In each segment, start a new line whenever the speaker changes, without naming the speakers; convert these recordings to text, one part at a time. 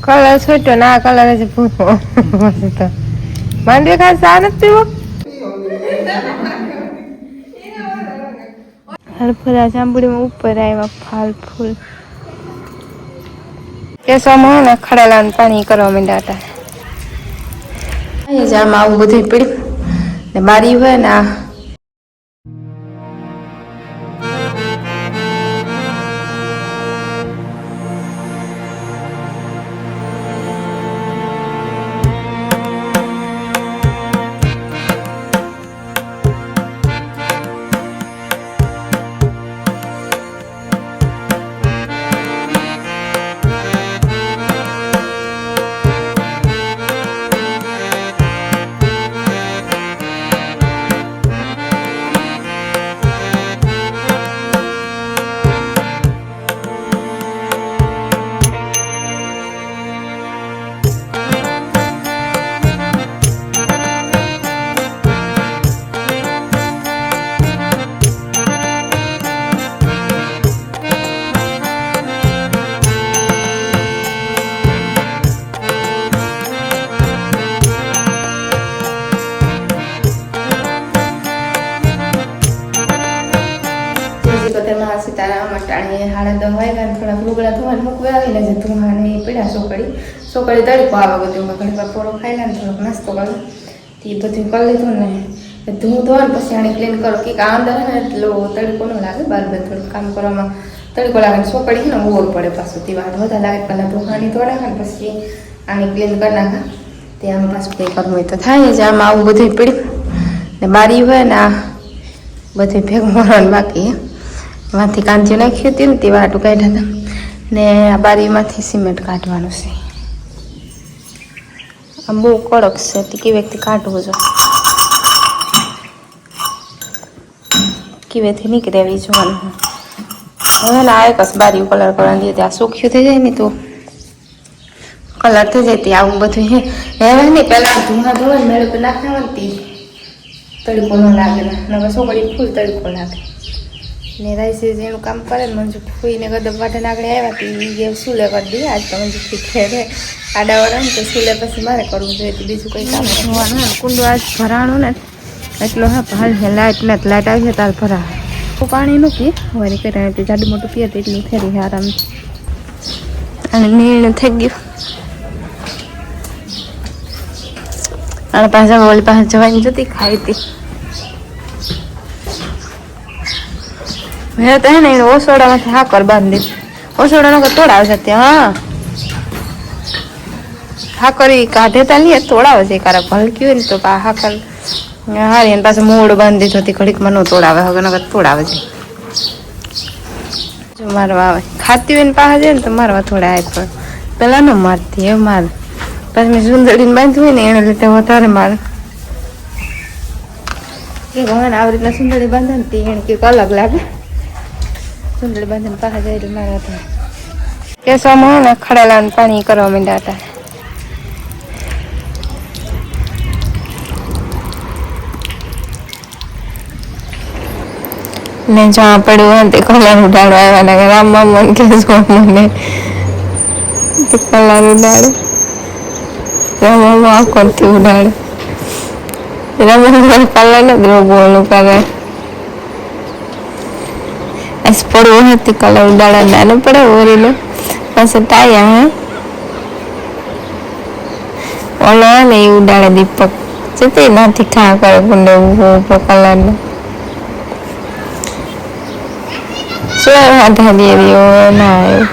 Colour છોટ્યો ના colour જ ભૂખો મસ્ત માંડવી ખાસ ચા નથી પીવો હરફરા જાંબુડીમાં ઉપર આવ્યા ફાલ ફૂલ કેસવામાં હે ને ખડેલા પાણી કરવા માંડ્યા હતા અહીંયા આવું બધું પીડ્યું ને બારી હોય ને આ હાડા દમ વાગ્યા ને થોડાક લુગડા ધોવાને મૂકવા આવીને જે ધુમાને પીડા સોકડી. સોકડી તડકો આવે બધું. ઘણી વાર પોળો ખાઈ ને થોડોક નાસ્તો કરો. તે બધું કરી લીધું ને ધૂ ને પછી આને ક્લીન કરો. કે આ અંદર ને એટલો તડકો ન લાગે બાર બાર થોડું કામ કરવામાં. તડકો લાગે સોકડી ને ઓર પડે પાછું. તે વાત વધારે લાગે પહેલાં ધોવાની ધોડા ને પછી આને ક્લીન કરી નાખા. તે આમ પાછું કંઈ કરવું હોય તો થાય જ. આમાં આવું બધું પડ્યું. ને બારી હોય ને આ બધું ભેગું કરવાનું બાકી એમાંથી કાંચી નાખી હતી ને તે વાટું કાઢ્યા હતા. ને આ બારીમાંથી સિમેન્ટ કાઢવાનું છે. આમ બહુ કડક છે, તે કેવી વ્યક્તિ કાઢવું જો? કેવેથી નીકળે એવી જોવાનું. હવે ને આ એક બારી કલર કરવાની હતી, આ સુખ્યું થઈ જાય ને તો. કલર થઈ જાય તે આવું બધું હે. હવે નહીં પહેલાં ધૂણા ધોવા મેળ પર નાખવાનું તે. તડકો ન લાગે ને. હવે છોકરી ફૂલ તડકો લાગે. ને રાઈસે જેનું કામ કરે ને મંજુ ફૂઈને ગદબ વાટે આગળ આવ્યા હતી એ સુલે કરી દઈએ આજ તો મંજુ ખેડે આડા વડા ને તો સુલે પછી મારે કરવું જોઈએ તો બીજું કંઈ કામ જોવાનું કુંડું આજ ભરાણું ને એટલો હા હાલ છે લાઇટ ને લાઇટ આવી છે તાર ભરા. પાણી નું પીએ વારી કરે તે જાડું મોટું પીએ તો એટલું ફેરી આરામ. અને નીણ થઈ ગયું. અને પાછા ઓલી પાસે જવાની જતી ખાઈ હતી. મેં તો હે ને એને ઓસોડામાંથી હાકર બાંધી ઓસોડાનો કે તોડાવે છે ત્યાં હાકર ઈ કાઢે તા લઈએ તોડાવે છે કારક. ભલકી હોય ને તો હાકર હારી એને પાછું મૂળ બાંધી જોતી હતી ઘડીકમાં નો તોડાવે, હવે તોડ તોડાવે છે. જો મારવા આવે. ખાતી હોય ને પાસે જાય ને તો મારવા થોડા આવે પણ. પેલા ન મારતી એ માર. પછી મેં સુંદરીને બાંધ્યું હોય ને એને લીધે વધારે મારે. એ ભગવાન આવી રીતના સુંદરી બાંધે ને તે એને કંઈક અલગ લાગે. સુંદરી બાંધીને પાછા જઈ મારા હતા કેસવામાં ને ખડેલા પાણી કરવા માંડ્યા હતા. ને જ્યાં પડ્યું તે કલર ઉડાડો આવ્યા ને રામ મન કે મને. તે કલર ઉડાડે. રામમાં આખો ઉડાડે. રામ કલર ને દ્રોહ બોલું કરે. આજ પડવું હતી કલર ઉડાડવા નાનો પડે ઓરીનો પાછો ટાયા હે ઓલો હે ને એ ઉડાડે દીપક જતી નથી ખા કરે કુંડે ઊભો ઊભો કલરનો શું આધા દેવીઓ ના આવ્યો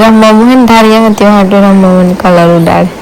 રમવા મોહન ધારિયા હતી હાટો રમવા મને કલર ઉડાડે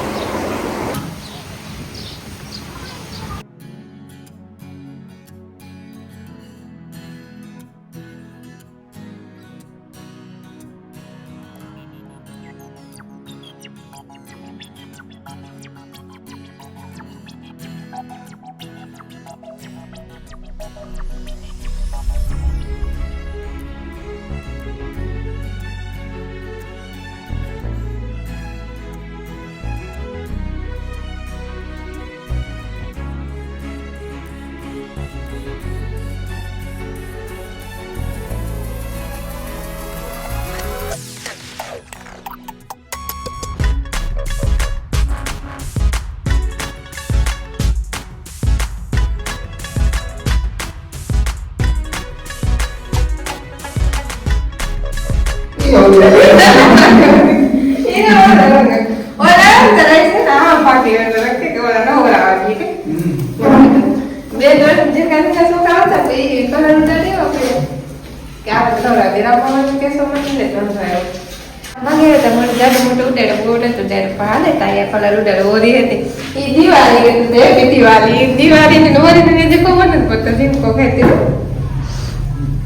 દિવાળી દિવાળી દિવાળી ને ઓરી ને જે ખબર નથી પડતો જીમકો ખેતી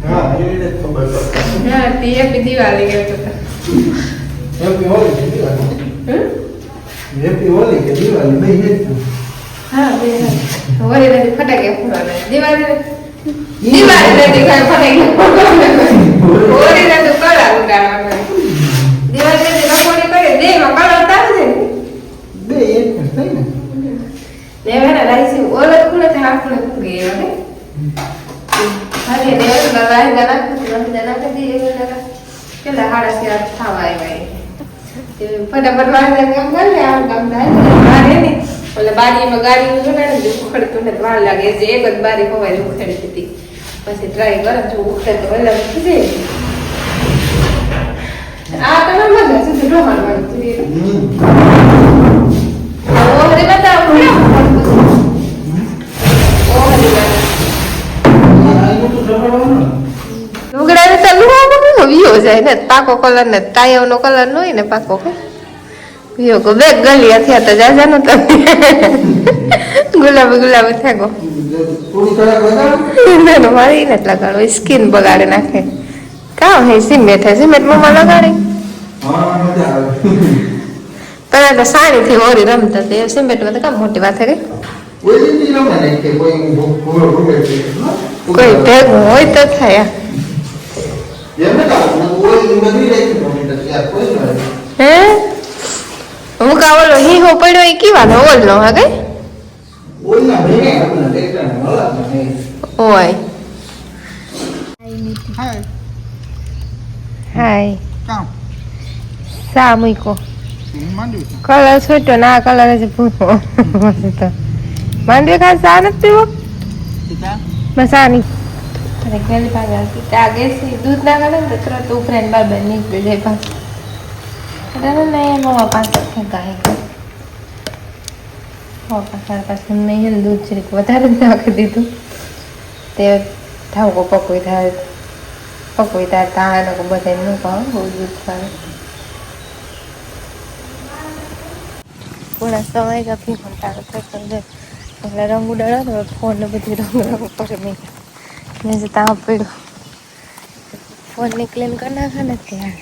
હા એ રીતે ખબર પડે.
હા તે દિવાળી ગયો તો
હેપી હોલી કે દિવાળી?
હમ?
હેપી હોલી કે દિવાળી? નહીં એ જ ને.
હા બે ઓરી ને ફટાકે ફોડવાના દિવાળી દિવાળી ને દેખાય ફટાકે ઓરી ને તો કલર ઉડાડવાના દિવાળી ને રંગોળી કરે દેમાં કલર તારે છે
બે એક ને.
દેવાના રાઈસી ઓલો તે હાલે દેવ લગાય ગના કુતરા જના કે દી લગા હાડા સે થાવા આવ્યા ફટાફટ વાળા કામ કરે આ ને, ઓલે બારીમાં ગાડી ઉડાડે ને ઉખડતું ને વાર લાગે. જે એક જ બારી હોવાય ઉખડી દીધી પછી ટ્રાય કરો, જો ઉખડે તો ઓલા ઉખડી જાય આ તમે મજા સુધી ઢોહાણવાનું જોઈએ જાય ને, પાકો કલર ને તાયવનો કલર નો હોય ને પાકો કે? વિયો ગો બે ગલી થયા તો જાજા નો ગુલાબી ગુલાબી થાય ગો
થોડી કલાક વધારો
નાનો મારી ને લગાડો સ્કિન બગાડે નાખે. કામ હે, સિમેન્ટ હે, સિમેન્ટમાં લગાડી? પેલા તો સાડી થી ઓરી રમતા તે સિમેન્ટમાં તો કામ મોટી વાત
કરી કે? કોઈ
ભેગું હોય તો થાય.
ને ન
હે? હું કા ઓલો હીહો પડ્યો એ કીવાનો ઓલનો હા કઈ
ઓલ ના ભેગે આપણે દેખતા ને
ઓય.
હાય.
હાય
કામ
સા મૂકો કલર છૂટ્યો ના કલર જ ભૂખો માંડવી ખાસ સા નથી પીવો? બસ અરે ગેલ ભાગા તા દૂધ ના કાઢે ને તો તરત ઉભરાઈને બાર બાર નીકળી જાય પાસ એટલે ને એમાં પાંચ ફેંકાય હો પાછળ પાછળ નહીં દૂધ છે વધારે જ નાખી દીધું. તે ધાવકો પકવી થાય પકવી થાય તાણે લોકો બધા નું કહો, બહુ દૂધ ખાવે પૂરા સમય કાપી ઘંટાડો થતો એટલે રંગ ઉડાડો ફોન ને બધી રંગ રંગ પર મેં. મેં જે તાવ પડ્યો ફોન ને ક્લીન કરી નાખે ને ત્યાં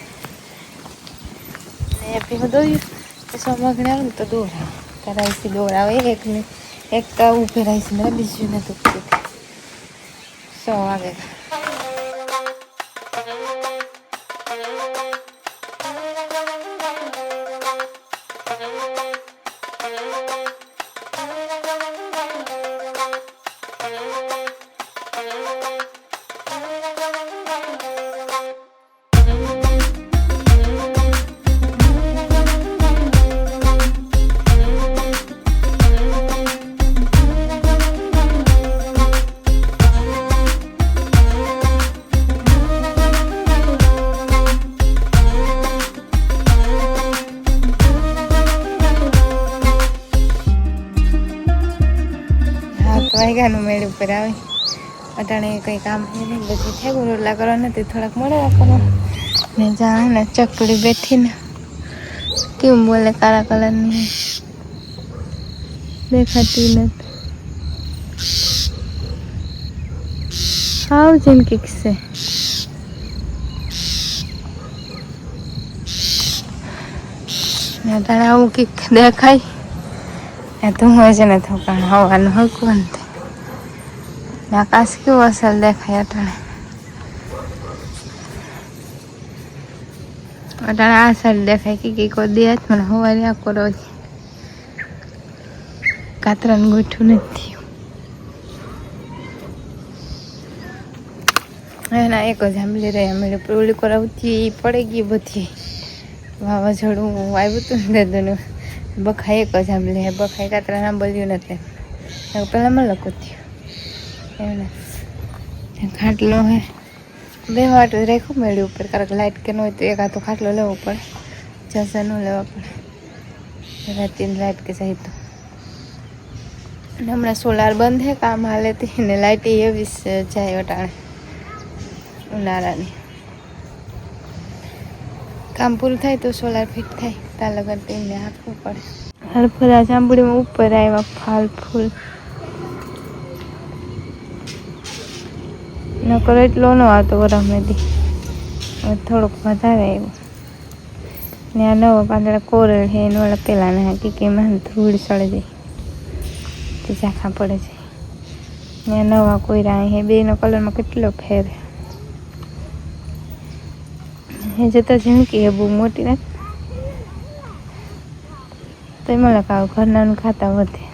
ને બી હું દોર્યું તો સમગણે આવે ને તો દોરાવ કરાઈથી દોરાવે એક ને એક તો ઊભી રહીશ ને બીજું ને દુખતી સો વાગે હાથ વાગ્યાનું મેળ ઉપર આવે અટાણે કંઈ કામ છે નહીં બધું થયું રોટલા કરવાના તે થોડાક મળે કરો ને જા ને ચકડી બેઠીને કેમ બોલે કાળા કલરની દેખાતી નથી હાવ જેમ કીક છે ને અટાણે આવું કીક દેખાય એ તો હોય છે ને થોકાણ હવાનું હકવાનું થાય આકાશ કેવું અસલ દેખાય અટાણે અટાણે આ સાઈડ દેખાય કે કઈ કોઈ દે મને હવારી આ રોજ કાતરાનું ગોઠું નથી એના એક જ આંબલી રહ્યા આંબલી પેલી કરાવતી એ પડી ગઈ બધી વાવાઝોડું આવ્યું હતું ને દાદાનું બખાય એક જ આંબલી બખાય કાતરા નામ બોલ્યું નથી પહેલાં મને લખું થયું એમને ખાટલો હે. બે માટે રાખું ઉપર, કારણ કે લાઇટ કે ન હોય તો એક હાથો ખાટલો લેવો પડે. જસા ન લેવા પડે. રાતે લાઇટ કે સહિત અને હમણાં સોલાર બંધ હે, કામ હાલે તે. ને લાઇટ એવી જાય અટાણે ઉનાળાની. કામ પૂરું થાય તો સોલાર ફિટ થાય. ત્યાં લગન તેમને આપવું પડે. હરફરા જાંબુડીમાં ઉપર આવ્યા ફાલ ફૂલ. નકર એટલો ન આવતો વરમેથી હવે થોડોક વધારે આવ્યો. ને આ નવા પાંદડા કોરળ છે, એનો ઓલા પેલા ના કે એમાં ધૂળ સળે જાય તે ઝાંખા પડે છે. ને આ નવા કોયરા છે બેનો કલરમાં કેટલો ફેર. એ જતા ઝીણકી હે બહુ મોટી ને તો એમાં લખાવ ઘરનાનું ખાતા વધે.